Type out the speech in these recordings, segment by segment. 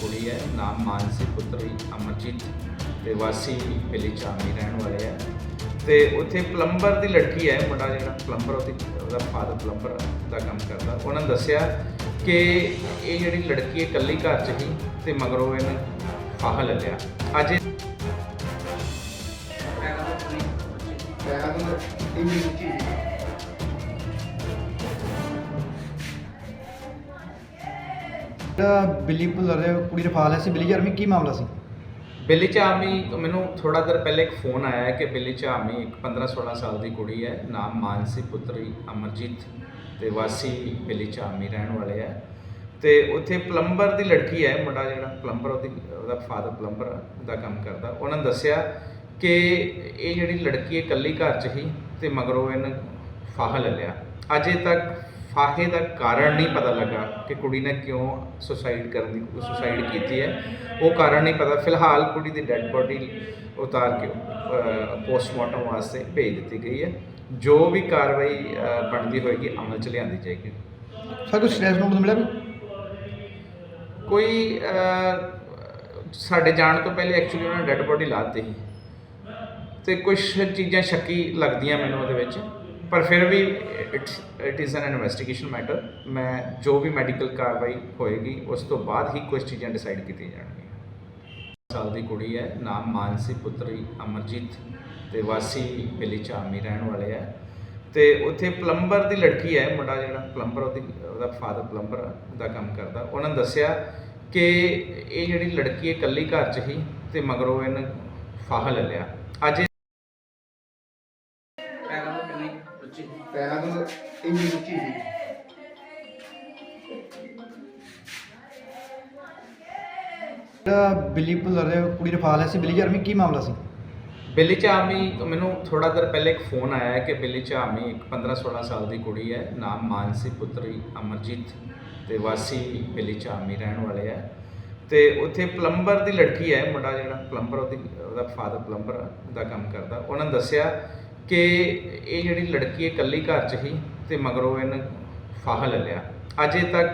ਕੁੜੀ ਹੈ, ਨਾਮ ਮਾਨਸੀ ਪੁੱਤਰੀ ਅਮਰਜੀਤ ਤੇ ਵਾਸੀ ਬਿਲੀ ਚਾਮੀ ਰਹਿਣ ਵਾਲੇ ਹੈ ਤੇ ਉੱਥੇ ਪਲੰਬਰ ਦੀ ਲੜਕੀ ਹੈ, ਮੁੰਡਾ ਜਿਹੜਾ ਪਲੰਬਰ, ਉਹਦੀ, ਉਹਦਾ ਫਾਦਰ ਪਲੰਬਰ ਦਾ ਕੰਮ ਕਰਦਾ। ਉਹਨਾਂ ਨੇ ਦੱਸਿਆ ਕਿ ਇਹ ਜਿਹੜੀ ਲੜਕੀ ਹੈ, ਇਕੱਲੀ ਘਰ 'ਚ ਹੀ ਤੇ ਮਗਰੋਂ ਇਹਨੇ ਫਾਹਾ ਲੈ ਲਿਆ। ਅੱਜ ਇਹ ਜਿਹੜਾ ਬਿੱਲੀ ਭੁੱਲਰ ਹੈ ਕੁੜੀ ਰਫਾ ਲਿਆ ਸੀ, ਬਿੱਲੀ ਜਰਮੀ ਕੀ ਮਾਮਲਾ ਸੀ? ਬਿੱਲੀ ਚਾਮੀ ਮੈਨੂੰ ਥੋੜਾ ਦਿਨ ਪਹਿਲੇ ਇੱਕ ਫੋਨ ਆਇਆ ਹੈ ਕਿ ਬਿੱਲੀ ਚਾਮੀ ਇੱਕ 15 16 ਸਾਲ ਦੀ ਕੁੜੀ ਹੈ, ਨਾਮ ਮਾਨਸੀ ਪੁੱਤਰੀ ਅਮਰਜੀਤ ਤੇ ਵਾਸੀ ਬਿੱਲੀ ਚਾਮੀ ਰਹਿਣ ਵਾਲੇ ਹੈ ਤੇ ਉੱਥੇ ਪਲੰਬਰ ਦੀ ਲੜਕੀ ਹੈ, ਮੁੰਡਾ ਜਿਹੜਾ ਪਲੰਬਰ, ਉਹਦੀ, ਉਹਦਾ ਫਾਦਰ ਪਲੰਬਰ ਦਾ ਕੰਮ ਕਰਦਾ। ਉਹਨਾਂ ਨੇ ਦੱਸਿਆ ਕਿ ਇਹ ਜਿਹੜੀ ਲੜਕੀ ਹੈ ਇਕੱਲੀ ਘਰ 'ਚ ਹੀ ਤੇ ਮਗਰੋਂ ਇਹਨੇ ਫਾਹਾ ਲੈ ਲਿਆ। ਅਜੇ ਤੱਕ ਫਾਹੇ ਦਾ ਕਾਰਨ ਨਹੀਂ ਪਤਾ ਲੱਗਾ ਕਿ ਕੁੜੀ ਨੇ ਕਿਉਂ ਸੁਸਾਈਡ ਕਰਨ ਦੀ ਸੁਸਾਈਡ ਕੀਤੀ ਹੈ। ਉਹ ਕਾਰਨ ਨਹੀਂ ਪਤਾ। ਫਿਲਹਾਲ ਕੁੜੀ ਦੀ ਡੈੱਡ ਬੋਡੀ ਉਤਾਰ ਕੇ ਪੋਸਟਮਾਰਟਮ ਵਾਸਤੇ ਭੇਜ ਦਿੱਤੀ ਗਈ ਹੈ। ਜੋ ਵੀ ਕਾਰਵਾਈ ਬਣਦੀ ਹੋਏਗੀ ਅਮਲ ਚ ਲਿਆਂਦੀ ਜਾਏਗੀ। ਸਰ ਕੋਈ ਸਟ੍ਰੈਸ ਨੋਟ ਮਿਲਿਆ ਕੋਈ? ਸਾਡੇ ਜਾਣ ਤੋਂ ਪਹਿਲੇ ਐਕਚੁਅਲੀ ਉਹਨਾਂ ਨੇ ਡੈੱਡ ਬੋਡੀ ਲਾਤੀ ਸੀ। ਤੇ ਕੁਝ ਚੀਜ਼ਾਂ ਸ਼ੱਕੀ ਲੱਗਦੀਆਂ ਮੈਨੂੰ ਉਹਦੇ ਵਿੱਚ। ਪਰ ਫਿਰ ਵੀ it's it is an investigation matter ਮੈਂ ਜੋ ਵੀ ਮੈਡੀਕਲ ਕਾਰਵਾਈ ਹੋਏਗੀ, ਉਸ ਤੋਂ ਬਾਅਦ ਹੀ ਕੁਝ ਚੀਜ਼ਾਂ ਡਿਸਾਈਡ ਕੀਤੀਆਂ ਜਾਣਗੀਆਂ। ਸਾਲ ਦੀ ਕੁੜੀ ਹੈ, ਨਾਮ ਮਾਨਸੀ ਪੁੱਤਰੀ ਅਮਰਜੀਤ ਤੇ ਵਾਸੀ ਬਿਲੀ ਚਾਮੀ ਰਹਿਣ ਵਾਲੇ ਹੈ ਤੇ ਉੱਥੇ ਪਲੰਬਰ ਦੀ ਲੜਕੀ ਹੈ, ਮੁੰਡਾ ਜਿਹੜਾ ਪਲੰਬਰ ਉਹਦੀ, ਉਹਦਾ ਫਾਦਰ ਪਲੰਬਰ ਦਾ ਕੰਮ ਕਰਦਾ। ਉਹਨਾਂ ਨੇ ਦੱਸਿਆ ਕਿ ਇਹ ਜਿਹੜੀ ਲੜਕੀ ਹੈ, ਇਕੱਲੀ ਘਰ 'ਚ ਹੀ ਤੇ ਮਗਰੋਂ ਇਹਨੇ ਫਾਹਾ ਲੈ ਲਿਆ। ਅੱਜ ਜਿਹੜਾ ਬਿੱਲੀ ਭੁੱਲਰ ਹੈ ਕੁੜੀ ਰਫਾ ਲਿਆ ਸੀ, ਬਿੱਲੀ ਜਰਮੀ ਕੀ ਮਾਮਲਾ ਸੀ? ਬਿੱਲੀ ਚਾਮੀ ਮੈਨੂੰ ਥੋੜਾ ਦਿਨ ਪਹਿਲੇ ਇੱਕ ਫੋਨ ਆਇਆ ਕਿ ਬਿੱਲੀ ਚਾਮੀ ਇੱਕ 15 16 ਸਾਲ ਦੀ ਕੁੜੀ ਹੈ, ਨਾਮ ਮਾਨਸੀ ਪੁੱਤਰੀ ਅਮਰਜੀਤ ਤੇ ਵਾਸੀ ਬਿੱਲੀ ਚਾਮੀ ਰਹਿਣ ਵਾਲੇ ਹੈ। ਤੇ ਉੱਥੇ ਪਲੰਬਰ ਦੀ ਲੜਕੀ ਹੈ, ਮੁੰਡਾ ਜਿਹੜਾ ਪਲੰਬਰ, ਉਹਦੀ, ਉਹਦਾ ਫਾਦਰ ਪਲੰਬਰ ਦਾ ਕੰਮ ਕਰਦਾ। ਉਹਨਾਂ ਨੇ ਦੱਸਿਆ ਕਿ ਇਹ ਜਿਹੜੀ ਲੜਕੀ ਹੈ ਇਕੱਲੀ ਘਰ 'ਚ ਹੀ ਤੇ ਮਗਰੋਂ ਇਹਨੇ ਫਾਹਾ ਲੈ ਲਿਆ। ਅਜੇ ਤੱਕ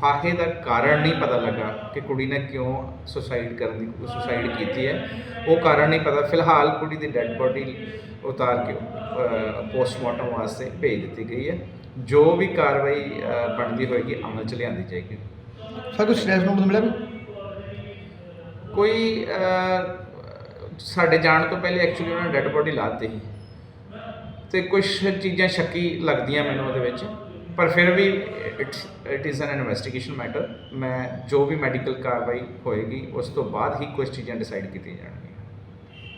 ਫਾਹੇ ਦਾ ਕਾਰਨ ਨਹੀਂ ਪਤਾ ਲੱਗਾ ਕਿ ਕੁੜੀ ਨੇ ਕਿਉਂ ਸੁਸਾਈਡ ਕਰਨ ਦੀ ਸੁਸਾਈਡ ਕੀਤੀ ਹੈ। ਉਹ ਕਾਰਨ ਨਹੀਂ ਪਤਾ। ਫਿਲਹਾਲ ਕੁੜੀ ਦੀ ਡੈੱਡ ਬੋਡੀ ਉਤਾਰ ਕੇ ਪੋਸਟਮਾਰਟਮ ਵਾਸਤੇ ਭੇਜ ਦਿੱਤੀ ਗਈ ਹੈ। ਜੋ ਵੀ ਕਾਰਵਾਈ ਬਣਦੀ ਹੋਏਗੀ ਅਮਲ ਚ ਲਿਆਂਦੀ ਜਾਏਗੀ। ਸਰ ਕੋਈ ਸਟ੍ਰੈਸ ਨੋਟ ਮਿਲਿਆ ਕੋਈ? ਕੋਈ ਸਾਡੇ ਜਾਣ ਤੋਂ ਪਹਿਲੇ ਐਕਚੁਅਲੀ ਉਹਨਾਂ ਨੇ ਡੈੱਡ ਬੋਡੀ ਲਾਤੀ ਸੀ। ਤੇ ਕੁਝ ਚੀਜ਼ਾਂ ਸ਼ੱਕੀ ਲੱਗਦੀਆਂ ਮੈਨੂੰ ਉਹਦੇ ਵਿੱਚ, ਪਰ ਫਿਰ ਵੀ it's it is an investigation matter ਮੈਂ ਜੋ ਵੀ ਮੈਡੀਕਲ ਕਾਰਵਾਈ ਹੋਏਗੀ, ਉਸ ਤੋਂ ਬਾਅਦ ਹੀ ਕੁਝ ਚੀਜ਼ਾਂ ਡਿਸਾਈਡ ਕੀਤੀਆਂ ਜਾਣਗੀਆਂ।